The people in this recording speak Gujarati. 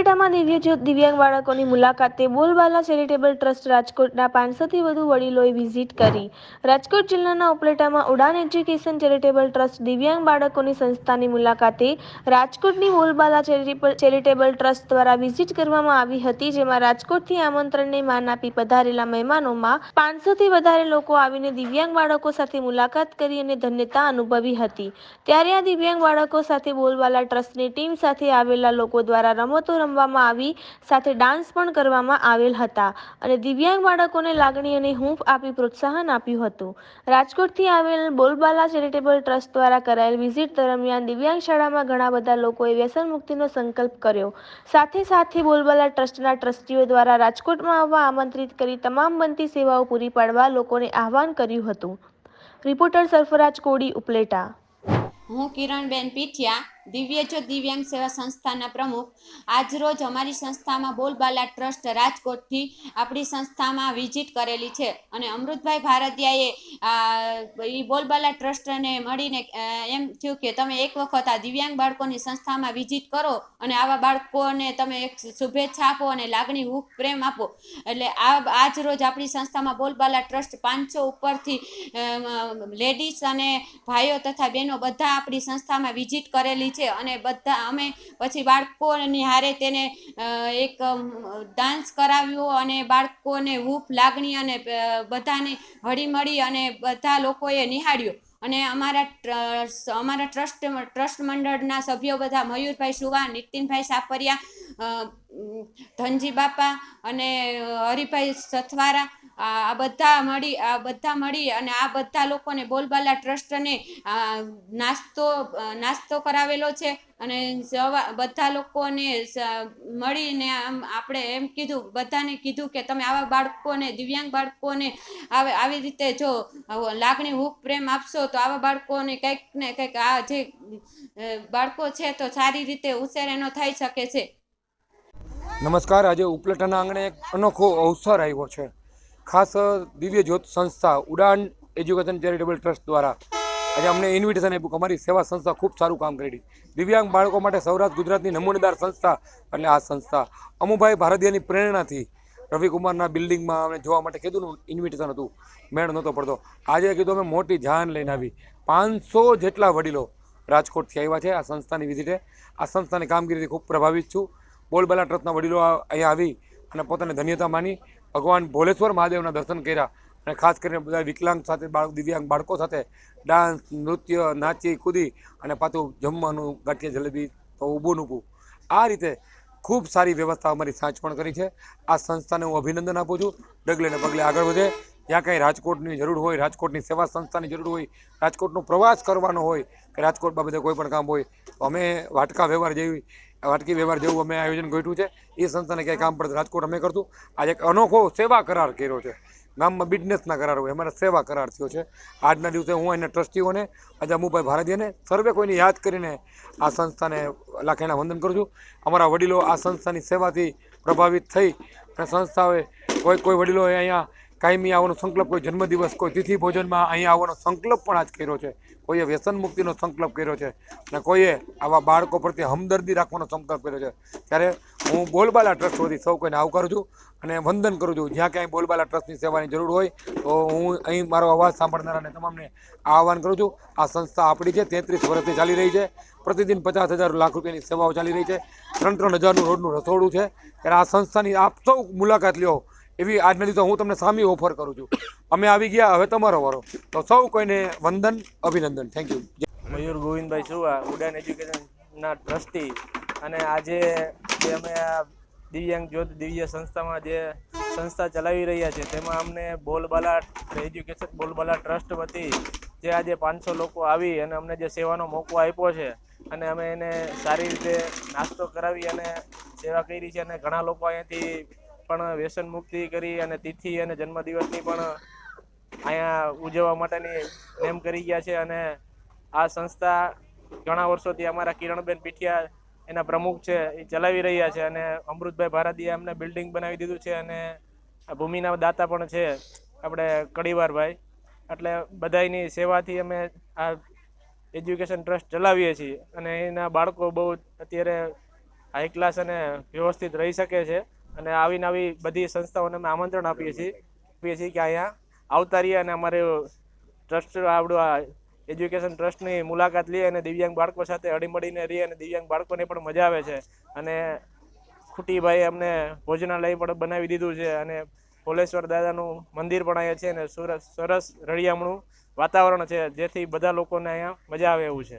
ઉપલેટામાં દિવ્યજ્યોત દિવ્યાંગ બાળકોની મુલાકાતે બોલબાલા ચેરિટેબલ ટ્રસ્ટ રાજકોટના પાંચસોથી વધુ વડીલોએ વિઝિટ કરી. રાજકોટ જિલ્લાના ઉપલેટામાં ઉડાન એજ્યુકેશન ચેરિટેબલ ટ્રસ્ટ દિવ્યાંગ બાળકોની સંસ્થાની મુલાકાતે રાજકોટની બોલબાલા ચેરિટેબલ ટ્રસ્ટ દ્વારા વિઝિટ કરવામાં આવી હતી, જેમાં રાજકોટથી આમંત્રણને માન આપી પધારેલા મહેમાનોમાં પાંચસોથી વધારે લોકો આવીને દિવ્યાંગ બાળકો સાથે મુલાકાત કરી અને ધન્યતા અનુભવી હતી. ત્યારે આ દિવ્યાંગ બાળકો સાથે બોલબાલા ટ્રસ્ટની ટીમ સાથે આવેલા લોકો દ્વારા રમતો રમવામાં આવી, સાથે ડાન્સ પણ કરવામાં આવેલ હતા. અને દિવ્યાંગ બાળકોને લાગણી અને હૂંફ આપી પ્રોત્સાહન આપ્યું હતું. રાજકોટથી આવેલ બોલબાલા ચેરિટેબલ ટ્રસ્ટ દ્વારા કરાયેલ વિઝિટ દરમિયાન દિવ્યાંગ શાળામાં ઘણા બધા લોકોએ વ્યસન મુક્તિનો સંકલ્પ કર્યો. સાથે સાથે બોલબાલા ટ્રસ્ટના ટ્રસ્ટીઓ દ્વારા રાજકોટમાં આવવા આમંત્રિત કરી તમામ બનતી સેવાઓ પૂરી પાડવા લોકોને આહવાન કર્યું હતું. રિપોર્ટર સરફરાજ કોડી ઉપલેટા. હું કિરણબેન પીઠિયા દિવ્યજ્યોત દિવ્યાંગ સેવા સંસ્થાના પ્રમુખ આજરોજ અમારી સંસ્થામાં બોલબાલા ટ્રસ્ટ રાજકોટથી આપણી સંસ્થામાં વિઝિટ કરેલી છે. અને અમૃતભાઈ ભારતીયાએ એ બોલબાલા ટ્રસ્ટને મળીને એમ થયું કે તમે એક વખત આ દિવ્યાંગ બાળકોની સંસ્થામાં વિઝિટ કરો અને આવા બાળકોને તમે એક શુભેચ્છા આપો અને લાગણી, હુક, પ્રેમ આપો. એટલે આ, આજ રોજ આપણી સંસ્થામાં બોલબાલા ટ્રસ્ટ પાંચસો ઉપરથી લેડીઝ અને ભાઈઓ તથા બહેનો બધા આપણી સંસ્થામાં વિઝિટ કરેલી છે અને બધા અમે પછી બાળકોની હારે તેને એક ડાન્સ કરાવ્યો અને બાળકોને હૂફ લાગણી અને બધાને હળીમળી અને બધા લોકોએ નિહાળ્યો. અને અમારા અમારા ટ્રસ્ટ ટ્રસ્ટ મંડળના સભ્યો બધા મયુરભાઈ સુવા, નીતિનભાઈ સાપરિયા ધનજી બાપા અને હરિભાઈ સથવારા આ બધા મળી, આ બધા મળી અને આ બધા લોકોને બોલબાલા ટ્રસ્ટને નાસ્તો નાસ્તો કરાવેલો છે અને બધા લોકોને મળીને આમ આપણે એમ કીધું, બધાને કીધું કે તમે આવા બાળકોને, દિવ્યાંગ બાળકોને આવે, આવી રીતે જો લાગણી, હુક, પ્રેમ આપશો તો આવા બાળકોને કંઈક ને કંઈક આ જે બાળકો છે તો સારી રીતે ઉછેર એનો થઈ શકે છે. નમસ્કાર, આજે ઉપલેટાના આંગણે એક અનોખો અવસર આવ્યો છે. ખાસ દિવ્ય જ્યોત સંસ્થા ઉડાન એજ્યુકેશન ચેરિટેબલ ટ્રસ્ટ દ્વારા આજે અમને ઇન્વિટેશન આપ્યું કે અમારી સેવા સંસ્થા ખૂબ સારું કામ કરી દિવ્યાંગ બાળકો માટે સૌરાષ્ટ્ર ગુજરાતની નમૂનેદાર સંસ્થા એટલે આ સંસ્થા. અમુભાઈ ભારતીયની પ્રેરણાથી રવિકુમારના બિલ્ડિંગમાં અમે જોવા માટે કીધું ઇન્વિટેશન હતું. મેળ નહોતો પડતો. આજે કીધું અમે મોટી જાન લઈને આવી. પાંચસો જેટલા વડીલો રાજકોટથી આવ્યા છે આ સંસ્થાની વિઝિટે. આ સંસ્થાની કામગીરીથી ખૂબ પ્રભાવિત છું. બોલબાલા ટ્રસ્ટના વડીલો અહીંયા આવી અને પોતાને ધન્યતા માની ભગવાન ભોલેશ્વર મહાદેવના દર્શન કર્યા અને ખાસ કરીને બધા વિકલાંગ સાથે, બાળક, દિવ્યાંગ બાળકો સાથે ડાન્સ, નૃત્ય, નાચી, કૂદી અને પાછું જમવાનું, ગાંઠિયા જલેબી તો ઊભું નૂકું આ રીતે ખૂબ સારી વ્યવસ્થા અમારી સાચવણ કરી છે. આ સંસ્થાને હું અભિનંદન આપું છું. ડગલે ને પગલે આગળ વધે. જ્યાં કાંઈ રાજકોટની જરૂર હોય, રાજકોટની સેવા સંસ્થાની જરૂર હોય, રાજકોટનો પ્રવાસ કરવાનો હોય કે રાજકોટ બાબતે કોઈ પણ કામ હોય, તો અમે વાટકા વ્યવહાર જેવી વાટકી વ્યવહાર જેવું અમે આયોજન ગોઠવ્યું છે. એ સંસ્થાને ક્યાંય કામ પડે રાજકોટ અમે કરતું. આજે એક અનોખો સેવા કરાર કર્યો છે. ગામમાં બિઝનેસના કરાર હોય. અમારા સેવા કરાર થયો છે. આજના દિવસે હું એના ટ્રસ્ટીઓને, આજે અમુભાઈ ભારતીયને સર્વે કોઈને યાદ કરીને આ સંસ્થાને લાખેણા વંદન કરું છું. અમારા વડીલો આ સંસ્થાની સેવાથી પ્રભાવિત થઈ. અને સંસ્થાઓએ કોઈ કોઈ વડીલોએ અહીંયા કાયમી આવવાનો સંકલ્પ, કોઈ જન્મદિવસ, કોઈ તિથિ ભોજનમાં અહીંયા આવવાનો સંકલ્પ પણ આજ કર્યો છે. કોઈએ વ્યસન મુક્તિનો સંકલ્પ કર્યો છે અને કોઈએ આવા બાળકો પ્રત્યે હમદર્દી રાખવાનો સંકલ્પ કર્યો છે. ત્યારે હું બોલબાલા ટ્રસ્ટ વતી સૌ કોઈને આવકારું છું અને વંદન કરું છું. જ્યાં ક્યાંય બોલબાલા ટ્રસ્ટની સેવાની જરૂર હોય તો હું અહીં મારો અવાજ સાંભળનારાને તમામને આહવાન કરું છું. આ સંસ્થા આપણી છે, તેત્રીસ વર્ષથી ચાલી રહી છે. પ્રતિદિન પચાસ હજાર લાખ રૂપિયાની સેવાઓ ચાલી રહી છે. ત્રણ ત્રણ હજારનું રોડનું રસોડું છે. ત્યારે આ સંસ્થાની આપ સૌ મુલાકાત લ્યો. એવી આજના તો હું તમને સામી ઓફર કરું છું. અમે આવી ગયા, હવે તમારો વારો. તો સૌ કોઈને વંદન, અભિનંદન. થેન્ક યુ મયુર ગોવિંદભાઈ સુવા ઉડાન એજ્યુકેશનના ટ્રસ્ટી અને આજે જે અમે આ દિવ્યાંગ જ્યોત દિવ્ય સંસ્થામાં જે સંસ્થા ચલાવી રહ્યા છે, તેમાં અમને બોલબાલા એજ્યુકેશન, બોલબાલા ટ્રસ્ટ વતી જે આજે પાંચસો લોકો આવી અને અમને જે સેવાનો મોકો આપ્યો છે અને અમે એને સારી રીતે નાસ્તો કરાવી અને સેવા કરી છે અને ઘણા લોકો અહીંયાથી પણ વ્યસન મુક્તિ કરી અને તિથિ અને જન્મદિવસની પણ અહીંયા ઉજવવા માટેની નેમ કરી ગયા છે અને આ સંસ્થા ઘણા વર્ષોથી અમારા કિરણબેન પીઠિયા એના પ્રમુખ છે, એ ચલાવી રહ્યા છે અને અમૃતભાઈ ભારતીએ એમને બિલ્ડિંગ બનાવી દીધું છે અને ભૂમિના દાતા પણ છે આપણે કડીવારભાઈ. એટલે બધાયની સેવાથી અમે આ એજ્યુકેશન ટ્રસ્ટ ચલાવીએ છીએ અને એના બાળકો બહુ અત્યારે હાઈ ક્લાસ અને વ્યવસ્થિત રહી શકે છે. અને આવી નવી બધી સંસ્થાઓને અમે આમંત્રણ આપીએ છીએ. આપીએ છીએ કે અહીંયા આવતા રહીએ અને અમારે ટ્રસ્ટ, આપણું આ એજ્યુકેશન ટ્રસ્ટની મુલાકાત લઈએ અને દિવ્યાંગ બાળકો સાથે હળીમળીને રહીએ અને દિવ્યાંગ બાળકોને પણ મજા આવે છે. અને ખુટીભાઈ અમને ભોજનાલય પણ બનાવી દીધું છે અને ભોલેશ્વર દાદાનું મંદિર પણ અહીંયા છે અને સરસ સરસ રળિયામણું વાતાવરણ છે, જેથી બધા લોકોને અહીંયા મજા આવે એવું છે.